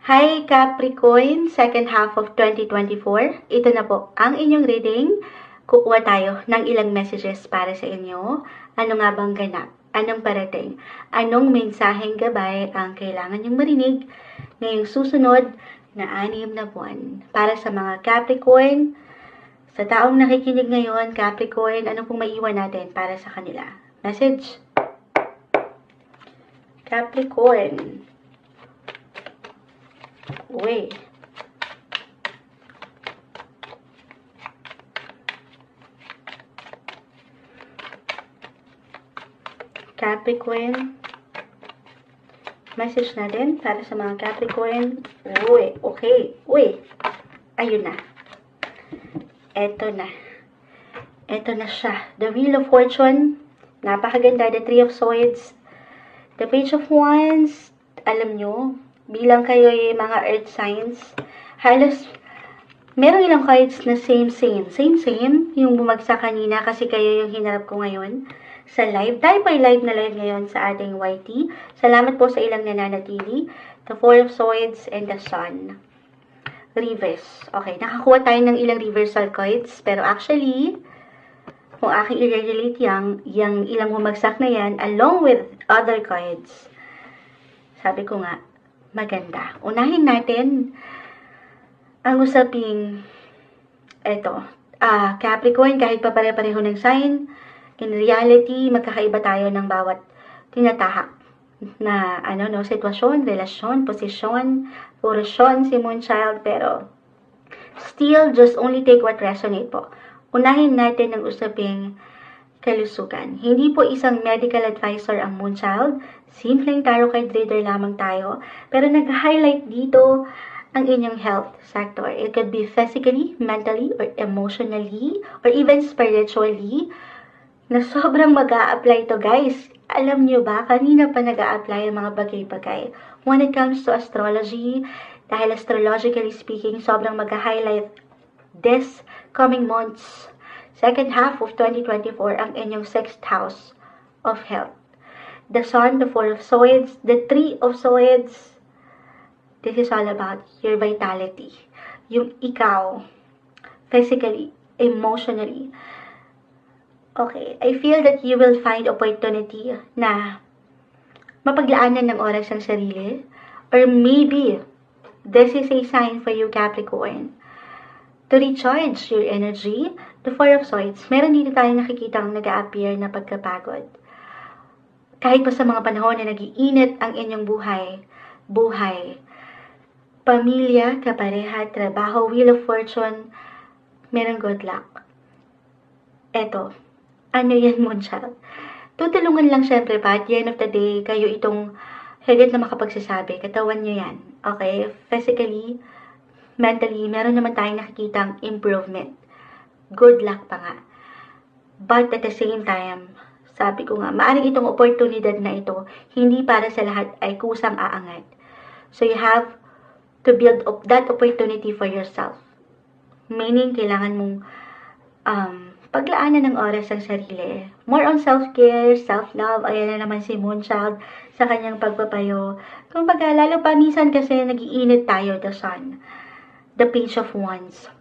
Hi Capricorn, second half of 2024. Ito na po ang inyong reading. Kukuha tayo ng ilang messages para sa inyo. Ano nga bang ganap? Anong parating? Anong mensaheng gabay ang kailangan nyong marinig ngayong susunod na anim na buwan? Para sa mga Capricorn, sa taong nakikinig ngayon, Capricorn, ano pong maiwan natin para sa kanila? Message? Capricorn. Uy. Capricorn. Message natin para sa mga Capricorn. Uy, okay. Uy. Ayun na. Eto na. Eto na siya. The Wheel of Fortune. Napakaganda. The Three of Swords. The Page of Wands. Alam nyo, bilang kayo ay mga earth signs, halos merong ilang cards na same same. Same same. Yung bumagsak kanina kasi kayo yung hinarap ko ngayon sa live. Tayo pa live na live ngayon sa ating YT. Salamat po sa ilang nananatili. The Four of Swords and the Sun. Reverse. Okay, nakakuha tayo ng ilang reversal cards. Pero actually, kung aking i-relate yang, yung ilang bumagsak na yan, along with other cards, sabi ko nga, maganda. Unahin natin ang usaping eto, ah, Capricorn, kahit pa pare-pareho ng sign, in reality, magkakaiba tayo ng bawat tinatahak na ano no sitwasyon, relasyon, posisyon, porosyon si Moonchild pero still just only take what resonate po. Unahin natin ang usaping kalusugan. Hindi po isang medical advisor ang Moonchild. Simpleng tarot card reader lamang tayo. Pero nag-highlight dito ang inyong health sector. It could be physically, mentally, or emotionally, or even spiritually na sobrang mag apply to guys. Alam nyo ba, kanina pa nag apply ang mga bagay-bagay. When it comes to astrology, dahil astrologically speaking, sobrang mag-highlight this coming months, second half of 2024, ang inyong sixth house of health. The Sun, the Four of Swords, the Three of Swords, this is all about your vitality. Yung ikaw, physically, emotionally, Okay, I feel that you will find opportunity na mapaglaanan ng oras ang sarili. Or maybe, this is a sign for you, Capricorn, to recharge your energy. The Four of Swords, meron dito tayo nakikita ang nag appear na pagkapagod. Kahit pa sa mga panahon na nagiinit ang inyong buhay, buhay, pamilya, kapareha, trabaho, wheel of fortune, meron good luck. Eto, ano yan, Moonchild? Tutulungan lang syempre pa, at the end of the day, kayo itong higit na makapagsasabi. Katawan nyo yan. Okay? Physically, mentally, meron naman tayong nakikitang improvement. Good luck pa nga. But at the same time, sabi ko nga, maaring itong oportunidad na ito, hindi para sa lahat ay kusang aangat. So you have to build up that opportunity for yourself. Meaning, kailangan mong um, paglaanan ng oras ang sarili. More on self-care, self-love, ayan na naman si Moonchild sa kanyang pagpapayo. Kung baga, lalo pa minsan kasi nagiinit tayo, the sun. The page of wands.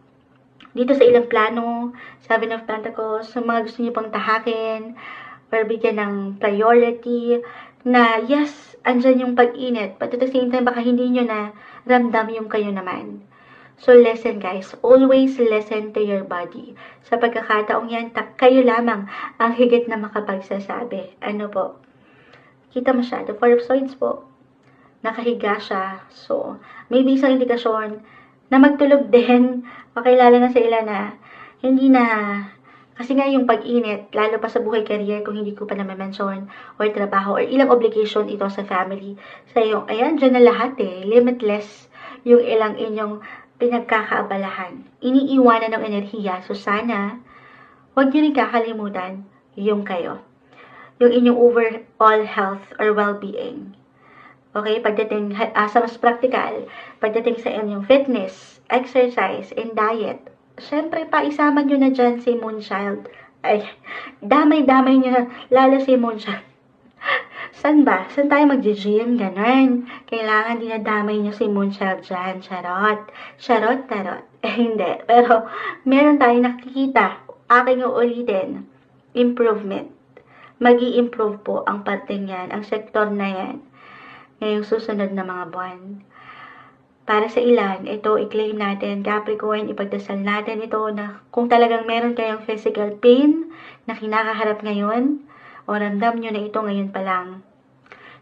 Dito sa ilang plano, Seven of Pentacles, sa mga gusto niyo pang tahakin, or bigyan ng priority, na yes, andyan yung pag-init, but at the same time, baka hindi nyo na ramdam yung kayo naman. So listen guys, always listen to your body. Sa pagkakataong yan, kayo lamang ang higit na makapagsasabi. Ano po? Kita mo siya, the Four of Swords po. Nakahiga siya. So, maybe isang indikasyon na magtulog din. Pakilala na sa ila na hindi na kasi nga yung pag-init, lalo pa sa buhay career, kung hindi ko pa na-mention, or trabaho, or ilang obligation ito sa family. Sa iyo, ayan, dyan na lahat eh. Limitless yung ilang inyong pinagkakaabalahan. Iniiwanan ng enerhiya. So sana, huwag niyo rin kakalimutan yung kayo. Yung inyong overall health or well-being. Okay, pagdating uh, sa mas practical, pagdating sa inyong fitness, exercise, and diet, syempre pa isama nyo na dyan si Moonchild. Ay, damay-damay nyo na, lalo si Moonchild. Saan ba? Saan tayo mag-gym? Ganon. Kailangan dinadamay niyo si Moonchild dyan. Charot. Charot, tarot. Eh, hindi. Pero, meron tayong nakikita. Aking uulitin. Improvement. mag improve po ang parteng yan, ang sektor na yan, ngayong susunod na mga buwan. Para sa ilan, ito i-claim natin, Capricorn, ipagdasal natin ito na kung talagang meron kayong physical pain na kinakaharap ngayon, o ramdam nyo na ito ngayon pa lang.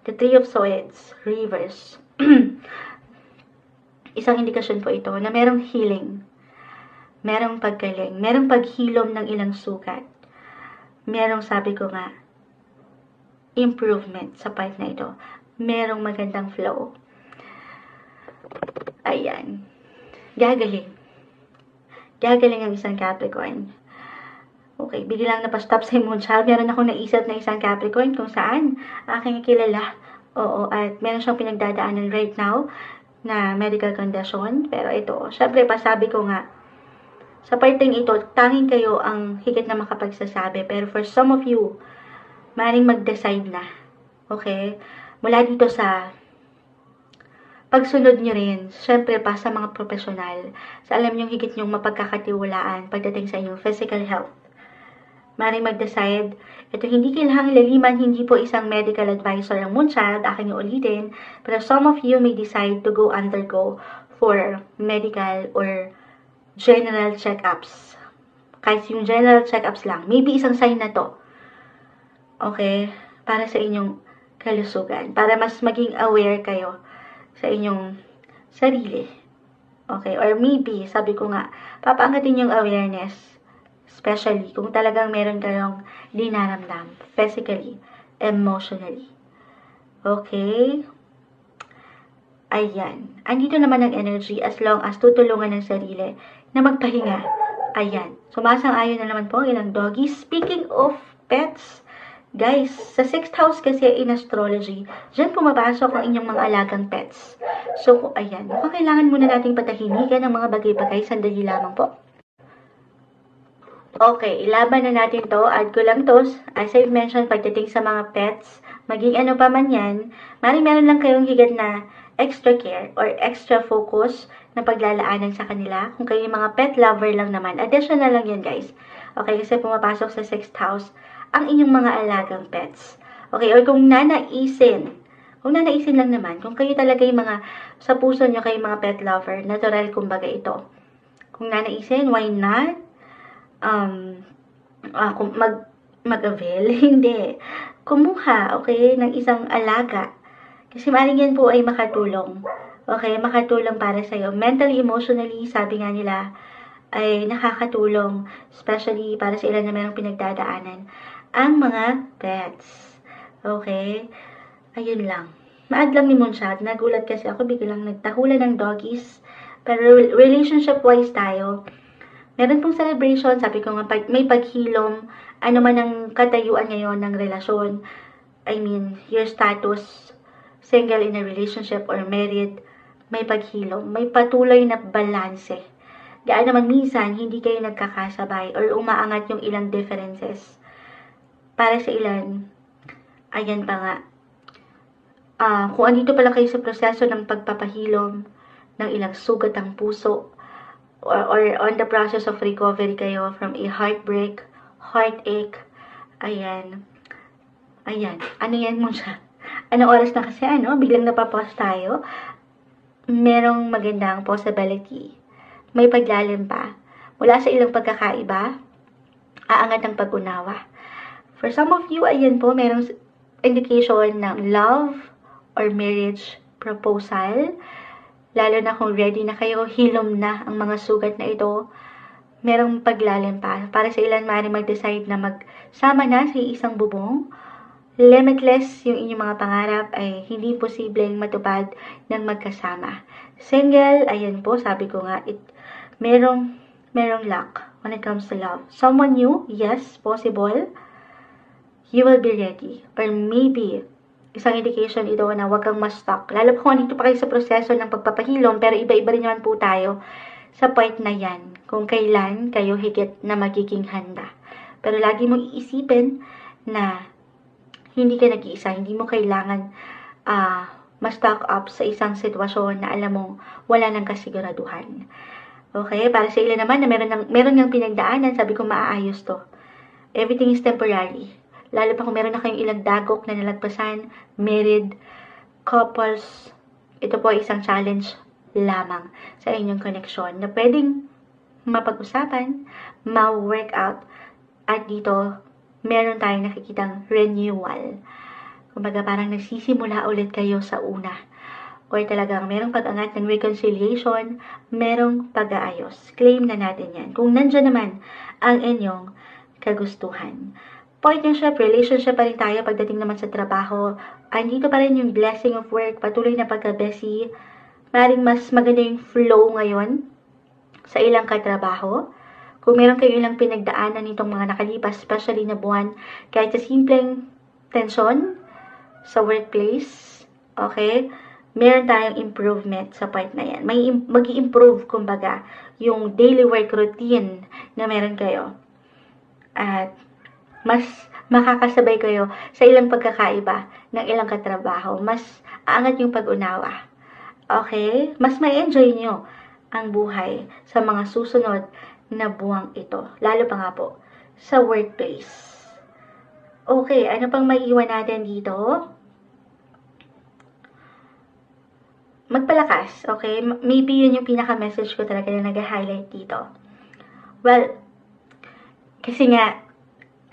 The Three of Swords, Reverse. Isang indikasyon po ito na merong healing, merong paggaling, merong paghilom ng ilang sugat, merong sabi ko nga, improvement sa part na ito. Merong magandang flow. Ayan. Gagaling. Gagaling ang isang Capricorn. Okay, biglang napastop sa Moonchild. Meron akong naisip na isang Capricorn kung saan aking kilala. Oo, at meron siyang pinagdadaanan right now na medical condition. Pero ito, syempre pasabi ko nga, sa parteng ito, tanging kayo ang higit na makapagsasabi. Pero for some of you, maring mag-decide na. Okay? Mula dito sa pagsunod nyo rin, syempre pa sa mga profesional, sa alam nyo higit nyong mapagkakatiwalaan pagdating sa inyong physical health. Maring mag-decide, ito hindi kailangang laliman, hindi po isang medical advisor ang Moonchild, aking ulitin, pero some of you may decide to go undergo for medical or general checkups. Kahit yung general checkups lang, maybe isang sign na to. Okay? Para sa inyong kalusugan. Para mas maging aware kayo sa inyong sarili. Okay? Or maybe, sabi ko nga, papaangatin yung awareness Especially kung talagang meron kayong dinaramdam physically, emotionally. Okay? Ayan. Andito naman ang energy as long as tutulungan ng sarili na magpahinga. Ayan. Sumasang-ayon na naman po ang ilang doggies. Speaking of pets, guys, sa 6th house kasi in astrology, dyan pumapasok ang inyong mga alagang pets. So, ayan. Mukhang kailangan muna nating patahimikan ang mga bagay-bagay. Sandali lamang po. Okay, ilaban na natin to. Add ko lang to. As I've mentioned, pagdating sa mga pets, maging ano pa man yan, maring meron lang kayong higit na extra care or extra focus na paglalaanan sa kanila. Kung kayo yung mga pet lover lang naman, additional lang yun guys. Okay, kasi pumapasok sa 6th house ang inyong mga alagang pets. Okay, or kung nanaisin, kung nanaisin lang naman, kung kayo talaga yung mga, sa puso nyo kayo mga pet lover, natural kumbaga ito. Kung nanaisin, why not? um, uh, mag, mag-avail, hindi. Kumuha, okay, ng isang alaga. Kasi maaaring yan po ay makatulong. Okay, makatulong para sa'yo. Mentally, emotionally, sabi nga nila, ay nakakatulong. Especially para sa ilan na mayroong pinagdadaanan. Ang mga pets. Okay? Ayun lang. Maad lang ni Moonshot. Nagulat kasi ako, biglang nagtahulan ng doggies. Pero relationship-wise tayo, Meron pong celebration, sabi ko nga, may paghilom, ano man ang katayuan ngayon ng relasyon. I mean, your status, single in a relationship or married, may paghilom, may patuloy na balanse. Gaan naman minsan, hindi kayo nagkakasabay or umaangat yung ilang differences. Para sa ilan, ayan pa nga, uh, kung andito pala kayo sa proseso ng pagpapahilom ng ilang sugat ang puso, or, or on the process of recovery kayo from a heartbreak, heartache, ayan, ayan, ano yan mo siya? Anong oras na kasi, ano, biglang napapost tayo, merong magandang possibility. May paglalim pa. Mula sa ilang pagkakaiba, aangat ang pag-unawa. For some of you, ayan po, merong indication ng love or marriage proposal lalo na kung ready na kayo, hilom na ang mga sugat na ito, merong paglalim pa. Para sa ilan, maaari mag-decide na magsama na sa isang bubong. Limitless yung inyong mga pangarap ay hindi posibleng matupad ng magkasama. Single, ayan po, sabi ko nga, it, merong, merong luck when it comes to love. Someone new, yes, possible. You will be ready. Or maybe, isang indication ito na huwag kang ma-stuck. Lalo pa kung dito pa kayo sa proseso ng pagpapahilom, pero iba-iba rin naman po tayo sa point na yan, kung kailan kayo higit na magiging handa. Pero lagi mong iisipin na hindi ka nag-iisa. Hindi mo kailangan ah ma-stock up sa isang sitwasyon na alam mo wala nang kasiguraduhan. Okay? Para sa ilan naman na meron, ng, meron ng pinagdaanan, sabi ko maaayos to. Everything is temporary. Lalo pa kung meron na kayong ilang dagok na nalagpasan, married, couples, ito po isang challenge lamang sa inyong koneksyon na pwedeng mapag-usapan, ma-work out, at dito, meron tayong nakikitang renewal. Kumbaga parang nagsisimula ulit kayo sa una. Or talagang merong pag-angat ng reconciliation, merong pag-aayos. Claim na natin yan. Kung nandyan naman ang inyong kagustuhan. Syempre, relationship pa rin tayo pagdating naman sa trabaho. Andito pa rin yung blessing of work, patuloy na pagka-busy. Maring mas maganda yung flow ngayon sa ilang katrabaho. Kung meron kayo ilang pinagdaanan nitong mga nakalipas, especially na buwan, kahit sa simpleng tensyon, sa workplace, okay, meron tayong improvement sa part na yan. May mag improve kumbaga, yung daily work routine na meron kayo. At mas makakasabay kayo sa ilang pagkakaiba ng ilang katrabaho. Mas aangat yung pag-unawa. Okay? Mas may enjoy nyo ang buhay sa mga susunod na buwang ito. Lalo pa nga po sa workplace. Okay, ano pang maiiwan natin dito? magpalakas, okay? Maybe yun yung pinaka-message ko talaga na nag-highlight dito. Well, kasi nga,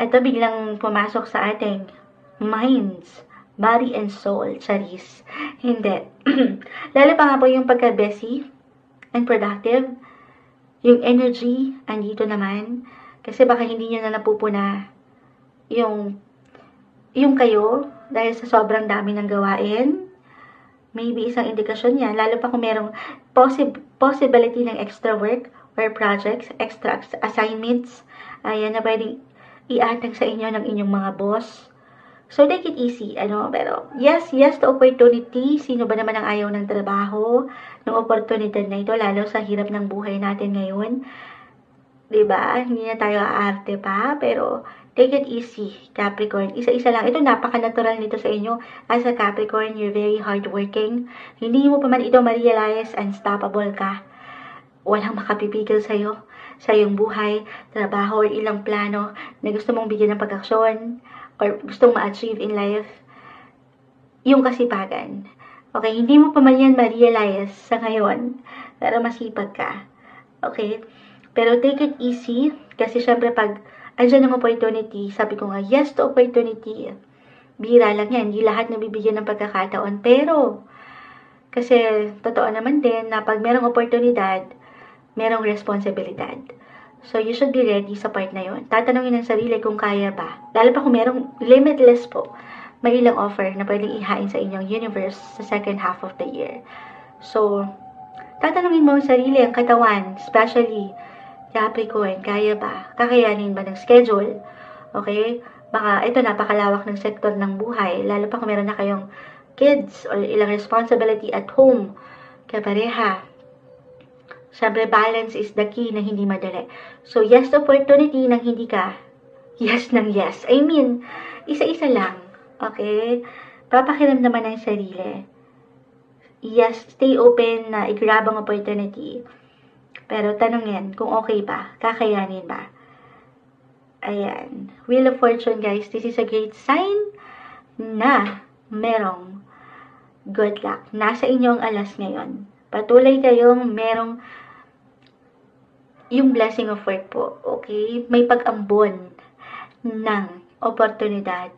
ito biglang pumasok sa ating minds, body and soul, charis. Hindi. Lalo pa nga po yung pagka-busy and productive, yung energy, andito naman. Kasi baka hindi nyo na napupuna yung, yung kayo dahil sa sobrang dami ng gawain maybe isang indikasyon yan, lalo pa kung merong possi- possibility ng extra work or projects, extra assignments, ayan na pwedeng iatag sa inyo ng inyong mga boss. So, take it easy, ano, pero yes, yes to opportunity. Sino ba naman ang ayaw ng trabaho, ng oportunidad na ito, lalo sa hirap ng buhay natin ngayon. ba? Hindi na tayo aarte pa, pero Take it easy, Capricorn. Isa-isa lang. Ito napaka-natural nito sa inyo. As a Capricorn, you're very hardworking. Hindi mo pa man ito ma-realize, unstoppable ka. Walang makapipigil sa'yo, sa iyong buhay, trabaho, or ilang plano na gusto mong bigyan ng pag-aksyon or gusto mong ma-achieve in life. Yung kasipagan. Okay, hindi mo pa man yan ma-realize sa ngayon, pero masipag ka. Okay? Pero take it easy, kasi syempre pag andyan ang opportunity. Sabi ko nga, yes to opportunity. Bira lang yan, hindi lahat nabibigyan ng pagkakataon. Pero, kasi totoo naman din na pag merong oportunidad, merong responsibilidad. So, you should be ready sa part na yon. Tatanungin ng sarili kung kaya ba. Lalo pa kung merong limitless po, may ilang offer na pwedeng ihain sa inyong universe sa second half of the year. So, tatanungin mo ang sarili, ang katawan, especially Capricorn, kaya ba? Kakayanin ba ng schedule? Okay? Baka ito napakalawak ng sektor ng buhay, lalo pa kung meron na kayong kids or ilang responsibility at home, kapareha. Siyempre, balance is the key na hindi madali. So, yes opportunity nang hindi ka. Yes ng yes. I mean, isa-isa lang. Okay? Papakiram naman ng sarili. Yes, stay open na i-grab ang opportunity pero tanongin kung okay ba, kakayanin ba. Ayan. Wheel of Fortune, guys. This is a great sign na merong good luck. Nasa inyong alas ngayon. Patuloy kayong merong yung blessing of work po. Okay? May pag-ambon ng oportunidad.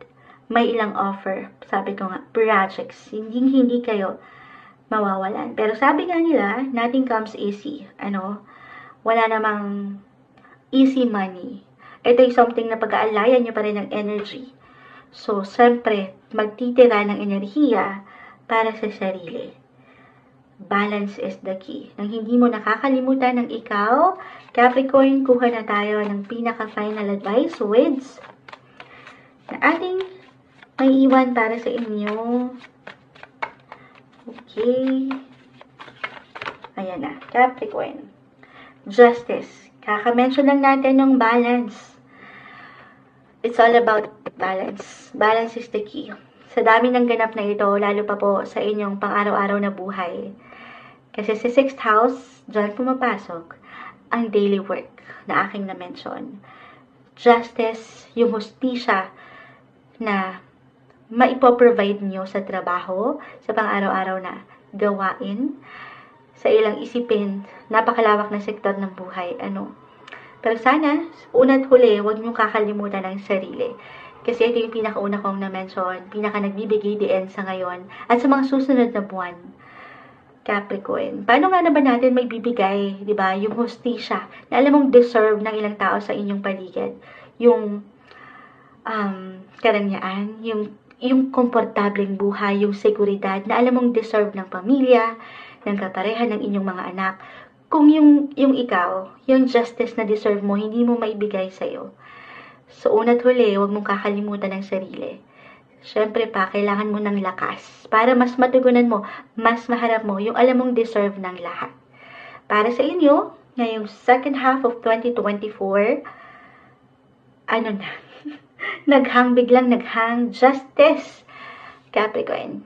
May ilang offer. Sabi ko nga, projects. Hindi, hindi kayo mawawalan. Pero sabi nga nila, nothing comes easy. Ano? Wala namang easy money. Ito yung something na pag-aalayan nyo pa rin ng energy. So, siyempre, magtitira ng enerhiya para sa sarili. Balance is the key. Nang hindi mo nakakalimutan ng ikaw, Capricorn, kuha na tayo ng pinaka-final advice, words, na ating may iwan para sa inyo Okay. Ayan na. Capricorn. Justice. Kaka-mention lang natin yung balance. it's all about balance. Balance is the key. Sa dami ng ganap na ito, lalo pa po sa inyong pang-araw-araw na buhay. Kasi sa sixth house, dyan pumapasok ang daily work na aking na-mention. Justice, yung hustisya na maipoprovide nyo sa trabaho, sa pang-araw-araw na gawain, sa ilang isipin, napakalawak na sektor ng buhay. Ano? Pero sana, una't huli, huwag nyo kakalimutan ang sarili. Kasi ito yung pinakauna kong na-mention, pinaka nagbibigay diin sa ngayon at sa mga susunod na buwan. Capricorn. Paano nga naman natin may bibigay, di ba, yung hustisya na alam mong deserve ng ilang tao sa inyong paligid. Yung um, karangyaan, yung, yung komportableng buhay, yung seguridad na alam mong deserve ng pamilya, ng kapareha ng inyong mga anak. Kung yung, yung ikaw, yung justice na deserve mo, hindi mo maibigay sa'yo. So, una't huli, huwag mong kakalimutan ng sarili. Siyempre pa, kailangan mo ng lakas para mas matugunan mo, mas maharap mo yung alam mong deserve ng lahat. Para sa inyo, ngayong second half of 2024, ano na, naghang biglang naghang justice. Capricorn,